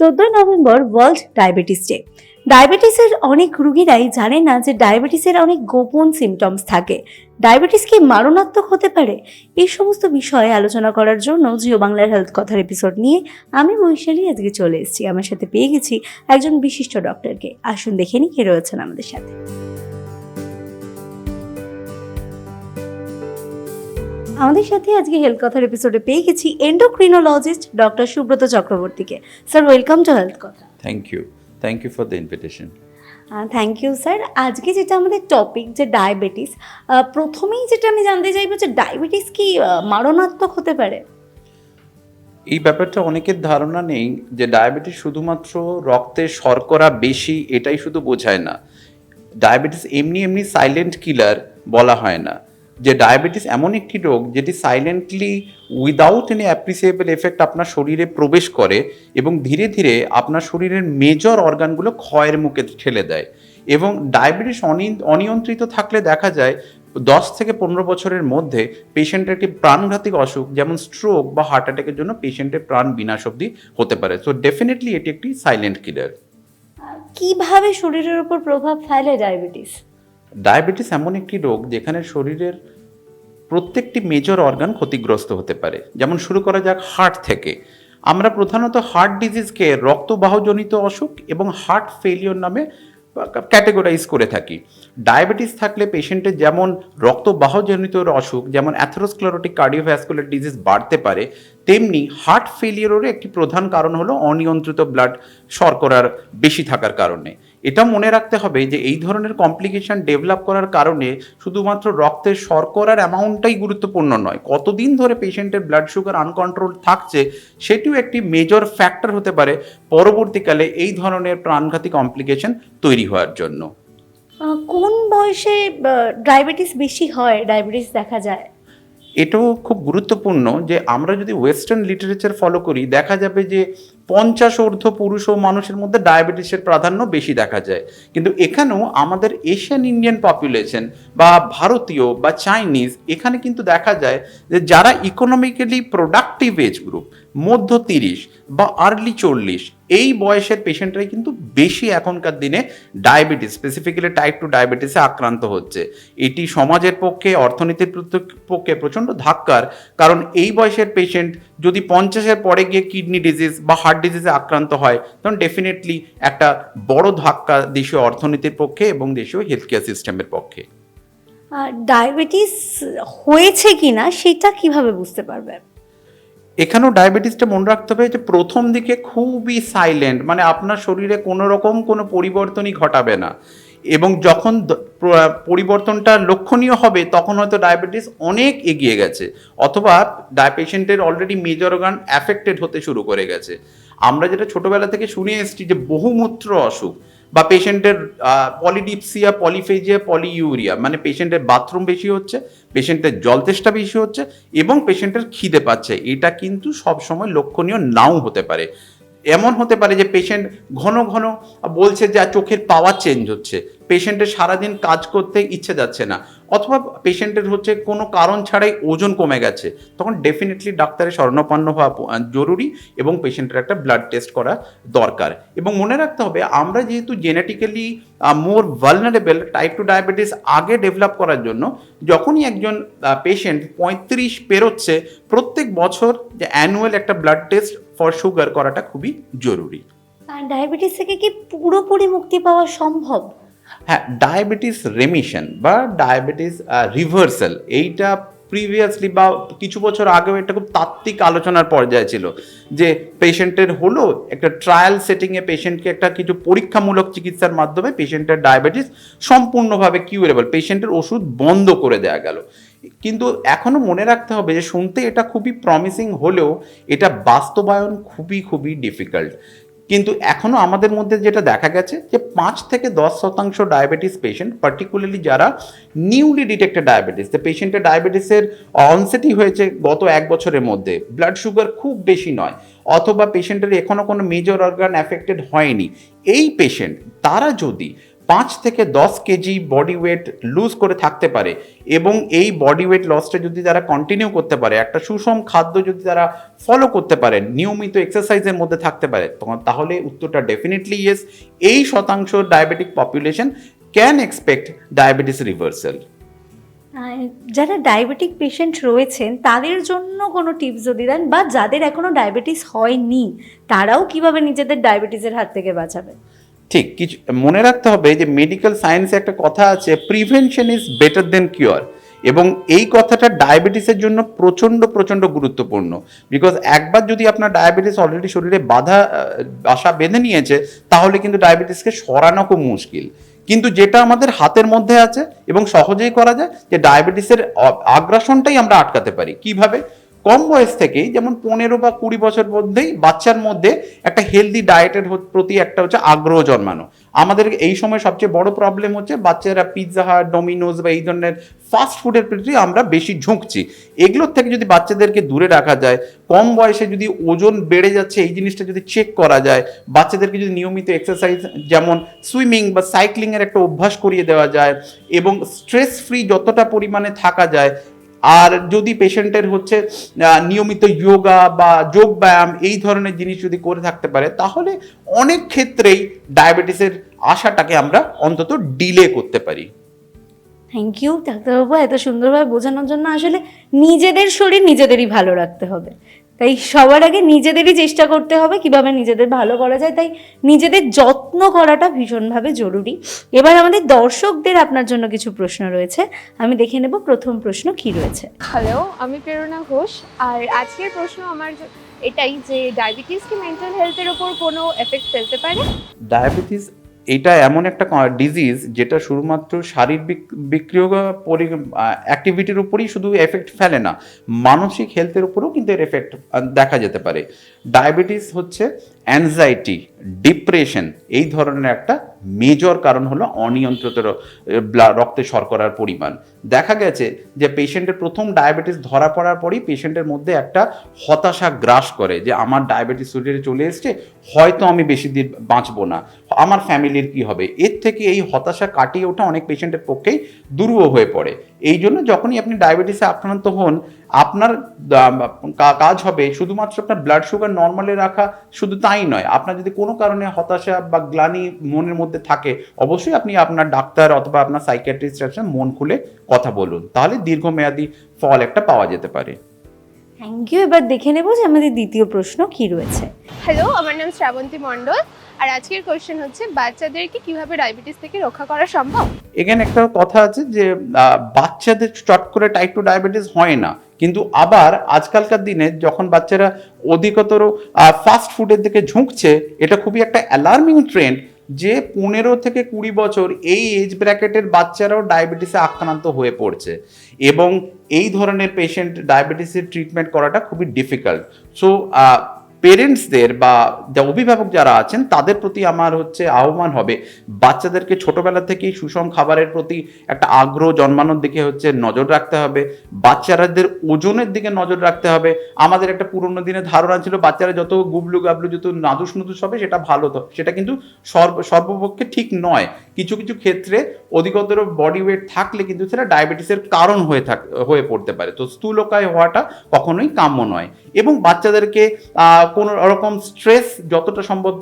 চোদ্দই November world diabetes day. ডায়াবেটিসের অনেক রুগীরাই জানে না যে ডায়াবেটিসের অনেক গোপন সিমটমস থাকে। ডায়াবেটিস কি মারণাত্মক হতে পারে? এই সমস্ত বিষয়ে আলোচনা করার জন্য জিও বাংলার হেলথ কথার এপিসোড নিয়ে আমি বৈশালী আজকে চলে এসেছি। আমার সাথে পেয়ে গেছি একজন বিশিষ্ট ডক্টরকে আসুন দেখে নি কে রয়েছেন আমাদের সাথে। আমাদের সাথে আজকে হেলথ কথার এপিসোডে পেয়ে গেছি এন্ডোক্রিনোলজিস্ট ডক্টর সুব্রত চক্রবর্তীকে। স্যার ওয়েলকাম টু হেলথ কথা। Thank you. Thank you for the invitation. Thank you sir আজকে যেটা আমাদের টপিক যে ডায়াবেটিস প্রথমেই যেটা আমি জানতে চাইব যে ডায়াবেটিস কি মারণাত্মক হতে পারে? এই ব্যাপারটা অনেকের ধারণা নেই যে ডায়াবেটিস শুধুমাত্র রক্তে শর্করা বেশি এটাই শুধু বোঝায় না। ডায়াবেটিস এমনি এমনি সাইলেন্ট কিলার বলা হয় না। যে ডায়াবেটিস এমন একটি রোগ যেটি silently without any appreciable effect আপনার শরীরে প্রবেশ করে এবং ধীরে ধীরে আপনার শরীরের মেজর অর্গানগুলো ক্ষয়ের মুখে ঠেলে দেয়। এবং ডায়াবেটিস অনিয়ন্ত্রিত থাকলে দেখা যায় দশ থেকে পনেরো বছরের মধ্যে পেশেন্টের একটি প্রাণঘাতিক অসুখ, যেমন স্ট্রোক বা হার্ট অ্যাটাকের জন্য পেশেন্টের প্রাণ বিনাশ অবধি হতে পারে। সো ডেফিনেটলি এটি একটি সাইলেন্ট কিলার কীভাবে শরীরের উপর প্রভাব ফেলে ডায়াবেটিস ডায়াবেটিস এমন একটি রোগ যেখানে শরীরের প্রত্যেকটি মেজর অর্গান ক্ষতিগ্রস্ত হতে পারে। যেমন শুরু করা যাক হার্ট থেকে। আমরা প্রধানত হার্ট ডিজিজকে রক্তবাহজনিত অসুখ এবং হার্ট ফেলিওর নামে ক্যাটেগরাইজ করে থাকি। ডায়াবেটিস থাকলে পেশেন্টের যেমন রক্তবাহজনিত অসুখ, যেমন অ্যাথেরোস্ক্লেরোটিক কার্ডিওভ্যাসকুলার ডিজিজ বাড়তে পারে, তেমনি হার্ট ফেলিওরেরও একটি প্রধান কারণ হলো অনিয়ন্ত্রিত ব্লাড শর্করার বেশি থাকার কারণে। এটা মনে রাখতে হবে যে এই ধরনের কমপ্লিকেশন ডেভেলপ করার কারণে শুধুমাত্র রক্তের শর্করার অ্যামাউন্টটাই গুরুত্বপূর্ণ নয়। কতদিন ধরে পেশেন্টের ব্লাড সুগার আনকন্ট্রোল থাকছে সেটিও একটি মেজর ফ্যাক্টর হতে পারে পরবর্তীকালে এই ধরনের প্রাণঘাতী কমপ্লিকেশন তৈরি হওয়ার জন্য। কোন বয়সে ডায়াবেটিস বেশি হয় ডায়াবেটিস দেখা যায়? এটাও খুব গুরুত্বপূর্ণ যে আমরা যদি ওয়েস্টার্ন লিটারেচার ফলো করি দেখা যাবে যে পঞ্চাশ ঊর্ধ্ব পুরুষ ও মানুষের মধ্যে ডায়াবেটিসের প্রাধান্য বেশি দেখা যায়। কিন্তু এখানেও আমাদের এশিয়ান ইন্ডিয়ান পপুলেশন বা ভারতীয় বা চাইনিজ এখানে কিন্তু দেখা যায় যে যারা ইকোনমিক্যালি প্রোডাক্টিভ এজ গ্রুপ মধ্য তিরিশ বা আর্লি চল্লিশ, এই বয়সের পেশেন্টরাই কিন্তু বেশি এখনকার দিনে ডায়াবেটিস স্পেসিফিক্যালি টাইপ টু ডায়াবেটিসে আক্রান্ত হচ্ছে। এটি সমাজের পক্ষে, অর্থনীতির পক্ষে প্রচণ্ড ধাক্কার, কারণ এই বয়সের পেশেন্ট যদি পঞ্চাশের পরে গিয়ে কিডনি ডিজিজ বা হার্ট ডিজিজে আক্রান্ত হয় তখন ডেফিনেটলি একটা বড় ধাক্কা দেশীয় অর্থনীতির পক্ষে এবং দেশীয় হেলথ কেয়ার সিস্টেমের পক্ষে। ডায়াবেটিস হয়েছে কিনা সেটা কীভাবে বুঝতে পারবে? এখানেও ডায়াবেটিসটা মনে রাখতে হবে যে প্রথম দিকে খুবই সাইলেন্ট মানে আপনার শরীরে কোনো রকম কোনো পরিবর্তনই ঘটাবে না। এবং যখন পরিবর্তনটা লক্ষণীয় হবে, তখন হয়তো ডায়াবেটিস অনেক এগিয়ে গেছে, অথবা পেশেন্টের অলরেডি মেজর অর্গান অ্যাফেক্টেড হতে শুরু করে গেছে। আমরা যেটা ছোটবেলা থেকে শুনে এসেছি যে বহুমূত্র অসুখ, বা পেশেন্টের পলিডিপসিয়া পলিফেজিয়া পলিইউরিয়া মানে পেশেন্টের বাথরুম বেশি হচ্ছে, পেশেন্টের জল তেষ্টা বেশি হচ্ছে, এবং পেশেন্টের খিদে পাচ্ছে। এটা কিন্তু সবসময় লক্ষণীয় নাও হতে পারে। এমন হতে পারে যে পেশেন্ট ঘন ঘন বলছে যে চোখের পাওয়ার চেঞ্জ হচ্ছে। পেশেন্টের সারাদিন কাজ করতে ইচ্ছে যাচ্ছে না, অথবা পেশেন্টের হচ্ছে কোনো কারণ ছাড়াই ওজন কমে গেছে, তখন ডেফিনেটলি ডাক্তারের স্বর্ণপন্ন হওয়া জরুরি এবং পেশেন্টের একটা ব্লাড টেস্ট করা দরকার। এবং মনে রাখতে হবে, আমরা যেহেতু genetically more vulnerable type two diabetes আগে ডেভেলপ করার জন্য, যখনই একজন পেশেন্ট পঁয়ত্রিশ পেরোচ্ছে, প্রত্যেক বছর যে অ্যানুয়াল একটা ব্লাড টেস্ট ফর সুগার করাটা খুবই জরুরি। ডায়াবেটিস থেকে কি পুরোপুরি মুক্তি পাওয়া সম্ভব? হ্যাঁ ডায়াবেটিস রেমিশন বা ডায়াবেটিস রিভার্সাল এইটা প্রিভিয়াসলি বা কিছু বছর আগেও এটা খুব তাত্ত্বিক আলোচনার পর্যায়ে ছিল যে পেশেন্টের হলো একটা ট্রায়াল সেটিংয়ে পেশেন্টকে একটা কিছু পরীক্ষামূলক চিকিৎসার মাধ্যমে পেশেন্টের ডায়াবেটিস সম্পূর্ণভাবে কিউরেবল পেশেন্টের ওষুধ বন্ধ করে দেওয়া গেল। কিন্তু এখনও মনে রাখতে হবে যে শুনতে এটা খুবই প্রমিসিং হলেও এটা বাস্তবায়ন খুবই খুবই ডিফিকাল্ট কিন্তু এখনও আমাদের মধ্যে যেটা দেখা গেছে যে পাঁচ থেকে দশ শতাংশ ডায়াবেটিস পেশেন্ট পার্টিকুলারলি যারা নিউলি ডিটেক্টেড ডায়াবেটিস যে পেশেন্টের ডায়াবেটিসের অনসেটই হয়েছে গত এক বছরের মধ্যে। ব্লাড সুগার খুব বেশি নয়, অথবা পেশেন্টের এখনও কোনো মেজর অর্গান অ্যাফেক্টেড হয়নি। এই পেশেন্ট তারা যদি পাঁচ থেকে দশ কেজি বডি ওয়েট লুজ করে থাকতে পারে এবং এই বডি ওয়েট লসটা যদি তারা কন্টিনিউ করতে পারে, একটা সুষম খাদ্য যদি তারা ফলো করতে পারে, নিয়মিত এক্সারসাইজের মধ্যে থাকতে পারে, তখন তাহলে উত্তরটা ডেফিনেটলি ইয়েস এই শতাংশ diabetic population can expect diabetes reversal যারা ডায়াবেটিক পেশেন্ট রয়েছেন, তাদের জন্য কোনো টিপস যদি দেন বা যাদের এখনও ডায়াবেটিস হয়নি, তারাও কীভাবে নিজেদের ডায়াবেটিসের হাত থেকে বাঁচাবে? ঠিক, কিছু, মনে রাখতে হবে যে মেডিকেল সায়েন্সে একটা কথা আছে prevention is better than cure এবং এই কথাটা ডায়াবেটিসের জন্য প্রচণ্ড প্রচণ্ড গুরুত্বপূর্ণ। বিকজ একবার যদি আপনার ডায়াবেটিস অলরেডি শরীরে বাধা বাসা বেঁধে নিয়েছে, তাহলে কিন্তু ডায়াবেটিসকে সরানো খুব মুশকিল। কিন্তু যেটা আমাদের হাতের মধ্যে আছে এবং সহজেই করা যায়, যে ডায়াবেটিসের আগ্রাসনটাই আমরা আটকাতে পারি। কীভাবে? কম বয়স থেকেই, যেমন পনেরো বা কুড়ি বছর মধ্যেই বাচ্চার মধ্যে একটা হেলদি ডায়েটের প্রতি একটা হচ্ছে আগ্রহ জন্মানো। আমাদের এই সময় সবচেয়ে বড় প্রবলেম হচ্ছে বাচ্চারা পিৎজা হাট ডোমিনোজ বা এই ধরনের ফাস্ট ফুডের প্রতি আমরা বেশি ঝুঁকছি। এগুলোর থেকে যদি বাচ্চাদেরকে দূরে রাখা যায়, কম বয়সে যদি ওজন বেড়ে যাচ্ছে, এই জিনিসটা যদি চেক করা যায়, বাচ্চাদেরকে যদি নিয়মিত এক্সারসাইজ যেমন সুইমিং বা সাইক্লিংয়ের একটা অভ্যাস করিয়ে দেওয়া যায় এবং স্ট্রেস ফ্রি যতটা পরিমাণে থাকা যায় আর যদি পেশেন্টের হচ্ছে নিয়মিত যোগা বা যোগ ব্যায়াম এই ধরনের জিনিস যদি করে থাকতে পারে, তাহলে অনেক ক্ষেত্রেই ডায়াবেটিসের আশাটাকে আমরা অন্তত ডিলে করতে পারি। থ্যাংক ইউ ডাক্তারবাবু, এত সুন্দরভাবে বোঝানোর জন্য আসলে নিজেদের শরীর নিজেদেরই ভালো রাখতে হবে। তাই সবার আগে নিজেদেরই চেষ্টা করতে হবে কীভাবে নিজেদের ভালো করা যায়। তাই নিজেদের যত্ন করাটা ভীষণভাবে জরুরি। এবার আমাদের দর্শকদের আপনার জন্য কিছু প্রশ্ন রয়েছে। আমি দেখে নেব প্রথম প্রশ্ন কি রয়েছে। হ্যালো আমি প্রেরণা ঘোষ। আর আজকের প্রশ্ন আমার এটাই যে ডায়াবেটিস কি মেন্টাল হেলথের ওপর কোনো এফেক্ট ফেলতে পারে? ডায়াবেটিস এটা এমন একটা ডিজিজ যেটা শুধুমাত্র শারীরিক বিক্রিয় অ্যাক্টিভিটির উপরেই শুধু এফেক্ট ফেলে না, মানসিক হেলথের উপরেও কিন্তু এর এফেক্ট দেখা যেতে পারে। ডায়াবেটিস হচ্ছে অ্যাংজাইটি ডিপ্রেশন এই ধরনের একটা মেজর কারণ হলো অনিয়ন্ত্রিত রক্তে শর্করার পরিমাণ। দেখা গেছে যে পেশেন্টের প্রথম ডায়াবেটিস ধরা পড়ার পরেই পেশেন্টের মধ্যে একটা হতাশা গ্রাস করে যে, আমার ডায়াবেটিস শরীরে চলে এসছে, হয়তো আমি বেশি দিন বাঁচবো না। আমার ফ্যামিলির কি হবে? এর থেকে এই হতাশা কাটিয়ে ওঠা অনেক পেশেন্টের পক্ষেই দুরূহ হয়ে পড়ে। এই জন্য যখনই আপনি ডায়াবেটিসে আক্রান্ত হন, আপনার কাজ হবে শুধুমাত্র আপনার ব্লাড সুগার নর্মালে রাখা, শুধু তাই নয়, আপনার যদি কোনো কারণে হতাশা বা গ্লানি মনের মধ্যে থাকে, অবশ্যই আপনি আপনার ডাক্তার অথবা আপনার সাইকিয়াট্রিস্টের সাথে মন খুলে কথা বলুন। তাহলে দীর্ঘমেয়াদী ফল একটা পাওয়া যেতে পারে। থ্যাংক ইউ এবার দেখে নেব যে আমাদের দ্বিতীয় প্রশ্ন কি রয়েছে। হ্যালো আমার নাম শ্রাবন্তী মণ্ডল। আর আজকের কোয়েশ্চেন হচ্ছে বাচ্চাদেরকে কীভাবে ডায়াবেটিস থেকে রক্ষা করা সম্ভব? এখানে একটা কথা আছে যে বাচ্চাদের চট করে টাইপ টু ডায়াবেটিস হয় না। কিন্তু আবার আজকালকার দিনে যখন বাচ্চারা অধিকতর ফাস্ট ফুডের দিকে ঝুঁকছে এটা খুবই একটা অ্যালার্মিং ট্রেন্ড যে পনেরো থেকে কুড়ি বছর এই এজ ব্র্যাকেটের বাচ্চারাও ডায়াবেটিসে আক্রান্ত হয়ে পড়ছে এবং এই ধরনের পেশেন্ট ডায়াবেটিসের ট্রিটমেন্ট করাটা খুবই ডিফিকাল্ট সো পেরেন্টসদের বা যা অভিভাবক যারা আছেন, তাদের প্রতি আমার হচ্ছে আহ্বান হবে। বাচ্চাদেরকে ছোটবেলা থেকেই সুষম খাবারের প্রতি একটা আগ্রহ জন্মানোর দিকে হচ্ছে নজর রাখতে হবে। বাচ্চারাদের ওজনের দিকে নজর রাখতে হবে। আমাদের একটা পুরোনো দিনের ধারণা ছিল, বাচ্চারা যত গুবলু গাবলু যত নাদুস নুদুস হবে, সেটা ভালো তো। সেটা কিন্তু সর্ব সর্বপক্ষে ঠিক নয়। কিছু কিছু ক্ষেত্রে অধিকতর বডি ওয়েট থাকলে কিন্তু সেটা ডায়াবেটিসের কারণ হয়ে থাক হয়ে পড়তে পারে। তো স্থূলকায় হওয়াটা কখনোই কাম্য নয়। এবং বাচ্চাদেরকে কোনো রকম স্ট্রেস যতটা সম্ভব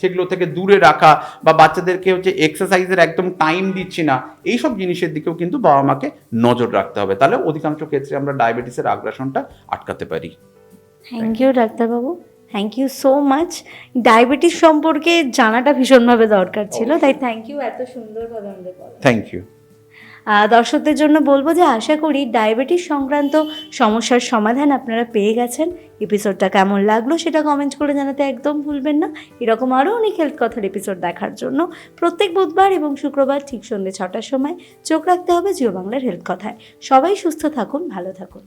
সেগুলো থেকে দূরে রাখা বা বাচ্চাদেরকে হচ্ছে এক্সারসাইজের একদম টাইম দিচ্ছি না এইসব জিনিসের দিকেও কিন্তু বাবা মাকে নজর রাখতে হবে। তাহলে অধিকাংশ ক্ষেত্রে আমরা ডায়াবেটিসের আগ্রাসনটা আটকাতে পারি। থ্যাংক ইউ ডাক্তারবাবু। Thank you so much diabetes সম্পর্কে জানাটা ভীষণভাবে দরকার ছিল তাই থ্যাংক ইউ এত সুন্দরভাবে আমাদের থ্যাংক ইউ দর্শকদের জন্য বলব যে আশা করি ডায়াবেটিস সংক্রান্ত সমস্যার সমাধান আপনারা পেয়ে গেছেন। এপিসোডটা কেমন লাগল সেটা কমেন্ট করে জানাতে একদম ভুলবেন না। এরকম আরও অনেক হেলথ কথার এপিসোড দেখার জন্য প্রত্যেক বুধবার এবং শুক্রবার ঠিক সন্ধ্যে ছটার সময় চোখ রাখতে হবে জিও বাংলার হেলথ কথায়। সবাই সুস্থ থাকুন, ভালো থাকুন।